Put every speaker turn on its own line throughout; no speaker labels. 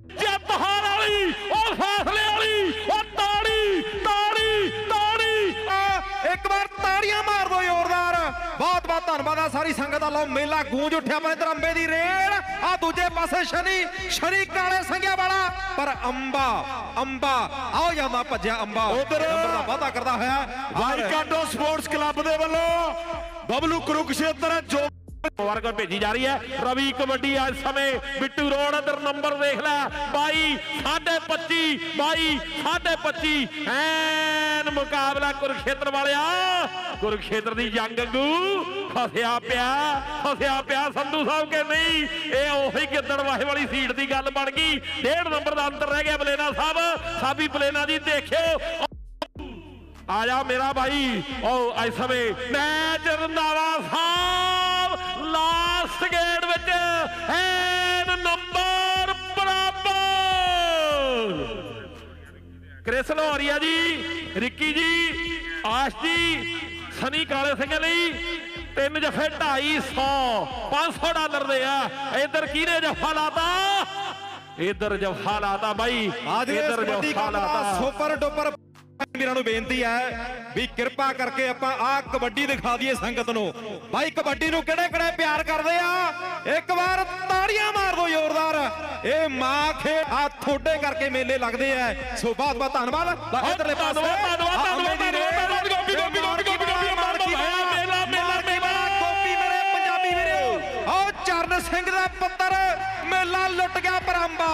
ਜਿੱਤ ਹਾਰ ਵਾਲੀ ਉਹ ਫੈਸਲੇ ਵਾਲੀ ਉਹ ਤਾੜੀ ਤਾੜੀ ਤਾੜੀ।
ਆ, ਇੱਕ ਵਾਰ ਤਾੜੀਆਂ ਮਾਰ ਦਿਓ ਜ਼ੋਰਦਾਰ। ਬਹੁਤ ਬਹੁਤ ਧੰਨਵਾਦ ਆ ਸਾਰੀ ਸੰਗਤ ਦਾ ਲਓ ਮੇਲਾ ਗੂੰਜ ਉੱਠਿਆ ਆਪਣੇ ਅੰਬੇ ਦੀ ਰੇਲ। ਆ ਦੂਜੇ ਪਾਸੇ ਸ਼ਨੀ ਸ਼ਨੀ ਕਾਲੇ ਸੰਗਿਆ ਵਾਲਾ। ਪਰ ਅੰਬਾ ਅੰਬਾ ਆਓ ਜਾਂਦਾ ਭੱਜਿਆ ਅੰਬਾ।
ਉੱਧਰ
ਨੰਬਰ ਦਾ ਵਾਅਦਾ ਕਰਦਾ ਹੋਇਆ।
ਵਾਈਕਾਡੋ ਸਪੋਰਟਸ ਕਲੱਬ ਦੇ ਵੱਲੋਂ ਬਬਲੂ ਕੁਰੂਕਸ਼ੇਤਰ ਜੋ
ਵਰਗ ਭੇਜੀ ਜਾ ਰਹੀ ਹੈ। ਰਵੀ ਕਬੱਡੀ ਇਸ ਸਮੇਂ, ਬਿੱਟੂ ਰੋਡ ਅੰਦਰ ਨੰਬਰ ਦੇਖ ਲੈ। 22 25 22 25 ਐਨ ਮੁਕਾਬਲਾ ਕੁਰਖੇਤਰ ਵਾਲਿਆ। ਕੁਰਖੇਤਰ ਦੀ ਜੰਗ ਅੰਗੂ ਫਸਿਆ ਪਿਆ ਫਸਿਆ ਪਿਆ ਸੰਧੂ ਸਾਹਿਬ ਕੇ ਨਹੀਂ। ਇਹ ਉਹੀ ਗਿੱਦੜ ਵਾਹੇ ਵਾਲੀ ਸੀਟ ਦੀ ਗੱਲ ਬਣ ਗਈ। ਡੇਢ ਨੰਬਰ ਦਾ ਅੰਤਰ ਰਹਿ ਗਿਆ ਬਲੇਨਾ ਸਾਹਿਬ। ਸਾਬੀ ਬਲੇਨਾ ਜੀ ਦੇਖਿਓ। ਆ ਜਾ ਮੇਰਾ ਭਾਈ। ਉਹ ਇਸ ਸਮੇਂ match Randhawa Sahib last gate ਵਿੱਚ ਐਨ ਨੰਬਰ ਬਰਾਬਰ। ਕ੍ਰਿਸ ਲੋਹਰੀਆ ਜੀ ਰਿੱਕੀ ਜੀ ਆਸ਼ ਜੀ ਸਨੀ ਕਾਲੇ ਸਿੰਘ ਲਈ ਤਿੰਨ ਜਫੇ 250 500 ਡਾਲਰ ਦੇ ਆ। ਇਧਰ ਕਿਹਨੇ ਜਫਾ ਲਾਤਾ? ਇਧਰ ਜਫਾ ਲਾਤਾ ਬਾਈ। ਇੱਧਰ ਜਫਾ ਲਾਤਾ।
ਸੁਪਰ ਡੁਪਰ ਵੀਰਾਂ ਨੂੰ ਬੇਨਤੀ ਹੈ ਵੀ ਕਿਰਪਾ ਕਰਕੇ ਆਪਾਂ ਆਹ ਕਬੱਡੀ ਦਿਖਾ ਦਈਏ ਸੰਗਤ ਨੂੰ। ਭਾਈ ਕਬੱਡੀ ਨੂੰ ਕਿਹੜੇ ਕਿਹੜੇ ਪਿਆਰ ਕਰਦੇ ਆ? ਇੱਕ ਵਾਰ ਤਾੜੀਆਂ ਮਾਰ ਦਿਓ ਜ਼ੋਰਦਾਰ। ਇਹ ਮਾਂ ਖੇ ਆ ਥੋੜੇ ਕਰਕੇ ਮੇਲੇ ਲੱਗਦੇ ਆ। ਸੋ ਬਹੁਤ ਬਹੁਤ ਧੰਨਵਾਦ। ਇਧਰਲੇ ਪਾਸੇ।
ਧੰਨਵਾਦ, ਧੰਨਵਾਦ, ਧੰਨਵਾਦ, ਗੋਪੀ, ਗੋਪੀ, ਗੋਪੀ, ਗੋਪੀ, ਗੋਪੀ,
ਮਾਰਕੀ
ਮੇਲਾ, ਮੇਲਾ, ਮੇਲਾ, ਮੇਲਾ।
ਗੋਪੀ ਮੇਰੇ ਪੰਜਾਬੀ ਵੀਰੇ। ਆਓ ਚਰਨ ਸਿੰਘ ਦਾ ਪੁੱਤਰ ਮੇਲਾ ਲੁੱਟ ਗਿਆ ਪਰਾਂਬਾ।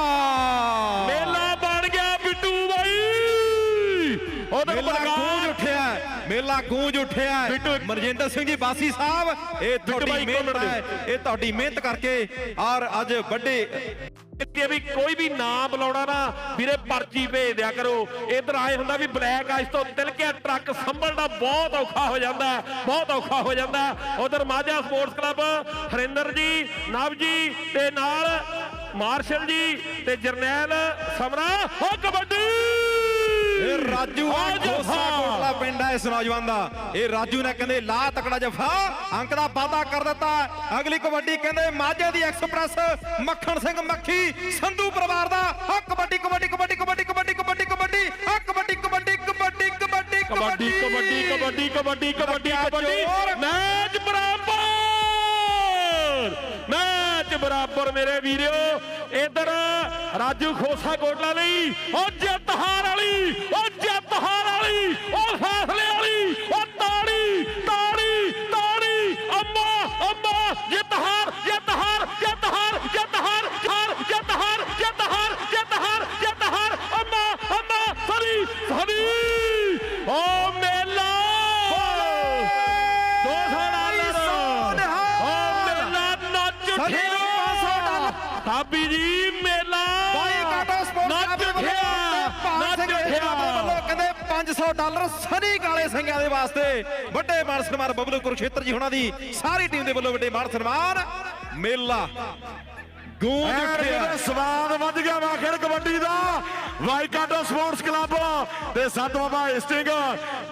ਮੇਲਾ
ਮੇਲਾ ਗੂੰਜ ਉੱਠਿਆ ਮੇਲਾ ਗੂੰਜ ਉੱਠਿਆ ਮਨਜਿੰਦਰ ਸਿੰਘ ਜੀ ਬਾਸੀ ਸਾਹਿਬ ਇਹ ਤੁਹਾਡੀ ਮਿਹਨਤ ਹੈ। ਇਹ ਤੁਹਾਡੀ ਮਿਹਨਤ ਕਰਕੇ ਔਰ ਅੱਜ ਵੱਡੇ
ਕਿ ਵੀ ਕੋਈ ਵੀ ਨਾਂ ਬੁਲਾਉਣਾ ਨਾ ਵੀਰੇ ਪਰਚੀ ਭੇਜ ਦਿਆ ਕਰੋ। ਇਧਰ ਆਏ ਹੁੰਦਾ ਵੀ ਬਲੈਕ ਆਈਸ ਤੋਂ ਤਿਲਕਿਆ ਟਰੱਕ ਸੰਭਲਣਾ ਬਹੁਤ ਔਖਾ ਹੋ ਜਾਂਦਾ ਬਹੁਤ ਔਖਾ ਹੋ ਜਾਂਦਾ ਉਧਰ ਮਾਝਾ ਸਪੋਰਟਸ ਕਲੱਬ ਹਰਿੰਦਰ ਜੀ ਨਵ ਜੀ ਤੇ ਨਾਲ ਮਾਰਸ਼ਲ ਜੀ ਤੇ ਜਰਨੈਲ ਸਮਰਾ ਹੋ ਕਬੱਡੀ
ਰਾਜੂ। ਖੋਸਾ ਕੋਟਲਾ ਪਿੰਡ ਹੈ ਇਸ ਨੌਜਵਾਨ ਦਾ ਇਹ ਰਾਜੂ ਨੇ ਕਹਿੰਦੇ ਲਾ ਤਕੜਾ ਜਫਾ ਅੰਕ ਦਾ ਵਾਅਦਾ ਕਰ ਦਿੱਤਾ ਅਗਲੀ ਕਬੱਡੀ ਕਹਿੰਦੇ ਮਾਝੇ ਦੀ ਐਕਸਪ੍ਰੈਸ ਮੱਖਣ ਸਿੰਘ ਮੱਖੀ ਸੰਧੂ ਪਰਿਵਾਰ ਦਾ ਆ ਕਬੱਡੀ ਕਬੱਡੀ ਕਬੱਡੀ ਕਬੱਡੀ ਕਬੱਡੀ ਕਬੱਡੀ ਕਬੱਡੀ ਆ ਕਬੱਡੀ ਕਬੱਡੀ ਕਬੱਡੀ ਕਬੱਡੀ
ਕਬੱਡੀ ਕਬੱਡੀ ਕਬੱਡੀ ਕਬੱਡੀ ਕਬੱਡੀ ਕਬੱਡੀ। ਮੈਚ ਬਰਾਬਰ ਮੈਚ ਬਰਾਬਰ ਮੇਰੇ ਵੀਰਿਓ ਇਧਰ ਰਾਜੂ ਖੋਸਾ ਕੋਟਲਾ ਲਈ ਉਹ ਡਾਲਰ। ਸਾਬੀ ਜੀ ਮੇਲਾ
ਬਾਈ ਕਾਟੋ ਸਪੋਰਟ
ਨੱਚ ਉੱਠਿਆ ਨੱਚ ਉੱਠਿਆ
ਵੱਲੋਂ ਕਹਿੰਦੇ 500 ਡਾਲਰ ਸਨੀ ਕਾਲੇ ਸਿੰਘਾਂ ਦੇ ਵਾਸਤੇ। ਵੱਡੇ ਮਾਨ ਸਨਮਾਨ ਬਬਲੂ ਕੁਰਖੇਤਰ ਜੀ ਹੁਣਾਂ ਦੀ ਸਾਰੀ ਟੀਮ ਦੇ ਵੱਲੋਂ ਵੱਡੇ ਮਾਨ ਸਨਮਾਨ। ਮੇਲਾ ਗੂੰਜ ਉੱਠਿਆ।
ਸਵਾਦ ਵੱਧ ਗਿਆ ਵਾ ਖੇਡ ਕਬੱਡੀ ਦਾ। ਵਾਈਕਾਡੋ ਸਪੋਰਟਸ ਕਲੱਬ ਤੇ ਸੰਤ ਬਾਬਾ ਹੇਸਟਿੰਗ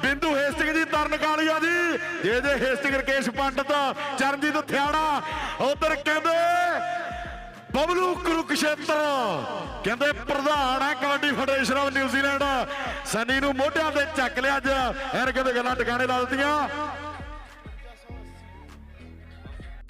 ਬਿੰਦੂ ਹੇਸਟਿੰਗ ਜੀ Tarn Kalia ji J J Hastings Rakesh Pandit Charanjit Thiara ਉਧਰ ਕਹਿੰਦੇ ਬਬਲੂ ਕੁਰੂਕਸ਼ੇਤਰ ਕਹਿੰਦੇ ਪ੍ਰਧਾਨ ਹੈ kabaddi federation of New Zealand. Sunny ਨੂੰ ਮੋਢਿਆਂ ਤੇ ਚੱਕ ਲਿਆ ਅੱਜ ਐਰ ਕਹਿੰਦੇ ਗੱਲਾਂ ਟਿਕਾਣੇ ਲਾ ਦਿੱਤੀਆਂ।